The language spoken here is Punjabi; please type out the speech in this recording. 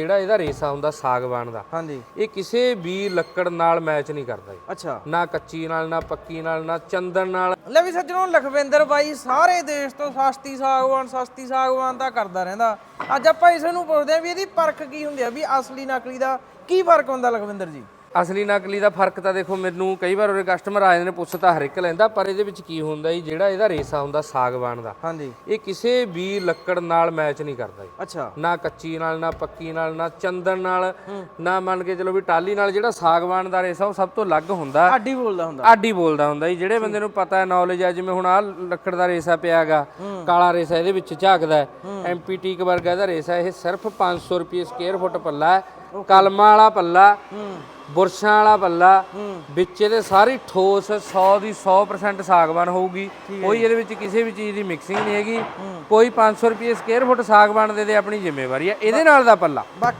ਜਿਹੜਾ ਇਹਦਾ ਰੇਸਾ ਹੁੰਦਾ ਸਾਗਵਾਨ ਦਾ ਹਾਂਜੀ। ਇਹ ਕਿਸੇ ਵੀ ਲੱਕੜ ਨਾਲ ਮੈਚ ਨਹੀਂ ਕਰਦਾ ਜੀ। ਅੱਛਾ। ਨਾ ਕੱਚੀ ਨਾਲ ਨਾ ਪੱਕੀ ਨਾਲ ਨਾ ਚੰਦਨ ਨਾਲ। ਲੈ ਵੀ ਸੱਜਣੋ ਲਖਵਿੰਦਰ ਬਾਈ ਸਾਰੇ ਦੇਸ਼ ਤੋਂ ਸਸਤੀ ਸਾਗਵਾਨ ਸਸਤੀ ਸਾਗਵਾਨ ਤਾਂ ਕਰਦਾ ਰਹਿੰਦਾ। ਅੱਜ ਆਪਾਂ ਇਸ ਨੂੰ ਪੁੱਛਦੇ ਆ ਵੀ ਇਹਦੀ ਪਰਖ ਕੀ ਹੁੰਦੀ ਆ ਵੀ ਅਸਲੀ ਨਕਲੀ ਦਾ ਕੀ ਫ਼ਰਕ ਹੁੰਦਾ ਲਖਵਿੰਦਰ ਜੀ? ਅਸਲੀ ਨਕਲੀ ਦਾ ਫ਼ਰਕ ਤਾਂ ਦੇਖੋ ਮੈਨੂੰ ਕਈ ਵਾਰ ਉਹਦੇ ਕਸਟਮਰ ਆ ਜਾਂਦੇ ਨੇ ਪੁੱਛ ਤਾਂ ਹਰ ਇੱਕ ਲੈਂਦਾ ਪਰ ਇਹਦੇ ਵਿੱਚ ਕੀ ਹੁੰਦਾ ਜੀ ਜਿਹੜਾ ਇਹਦਾ ਰੇਸਾ ਹੁੰਦਾ ਸਾਗਵਾਨ ਦਾ ਹਾਂਜੀ। ਇਹ ਕਿਸੇ ਵੀ ਲੱਕੜ ਨਾਲ ਮੈਚ ਨਹੀਂ ਕਰਦਾ ਜੀ। ਅੱਛਾ। ਨਾ ਕੱਚੀ ਨਾਲ ਨਾ ਪੱਕੀ ਨਾਲ ਨਾ ਚੰਦਨ ਨਾਲ ਨਾ ਮੰਨ ਕੇ ਚਲੋ ਵੀ ਟਾਲੀ ਨਾਲ ਜਿਹੜਾ ਸਾਗਵਾਨ ਦਾ ਰੇਸਾ ਉਹ ਸਭ ਤੋਂ ਅਲੱਗ ਹੁੰਦਾ। ਆਡੀ ਬੋਲਦਾ ਹੁੰਦਾ। ਆਡੀ ਬੋਲਦਾ ਹੁੰਦਾ ਜੀ ਜਿਹੜੇ ਬੰਦੇ ਨੂੰ ਪਤਾ ਹੈ ਨੌਲੇਜ ਹੈ ਜਿਵੇਂ ਹੁਣ ਆ ਲੱਕੜ ਦਾ ਰੇਸਾ ਪਿਆਗਾ ਕਾਲਾ ਰੇਸਾ ਇਹਦੇ ਵਿੱਚ ਝਾਕਦਾ ਹੈ। ਐਮਪੀਟੀਕ ਵਰਗਾ ਇਹਦਾ ਰੇਸਾ ਇਹ ਸਿਰਫ 500 ਰੁਪਏ ਸਕੁਅਰ ਫੁੱਟ ਪੱਲਾ ਹੈ ਕਲਮਾਂ ਵਾਲਾ ਪੱਲਾ। ਬੁਰਸ਼ਾਂ ਵਾਲਾ ਪੱਲਾ ਵਿੱਚ ਇਹਦੇ ਸਾਰੀ ਠੋਸ 100 ਦੀ 100% ਸਾਗਵਾਨ ਹੋਊਗੀ। ਕੋਈ ਇਹਦੇ ਵਿੱਚ ਕਿਸੇ ਵੀ ਚੀਜ਼ ਦੀ ਮਿਕਸਿੰਗ ਨਹੀਂ ਹੈਗੀ। ਕੋਈ 500 ਰੁਪਏ ਸਕੁਅਰ ਫੁੱਟ ਸਾਗਵਾਨ ਦੇ ਦੇ ਆਪਣੀ ਜ਼ਿੰਮੇਵਾਰੀ ਹੈ। ਇਹਦੇ ਨਾਲ ਦਾ ਪੱਲਾ।